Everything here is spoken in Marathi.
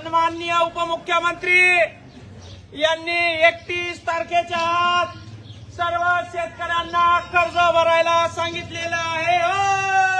सन्माननीय उपमुख्यमंत्री यांनी एकतीस तारखेच्या आत सर्व शेतकऱ्यांना कर्ज भरायला सांगितलेलं आहे. हो!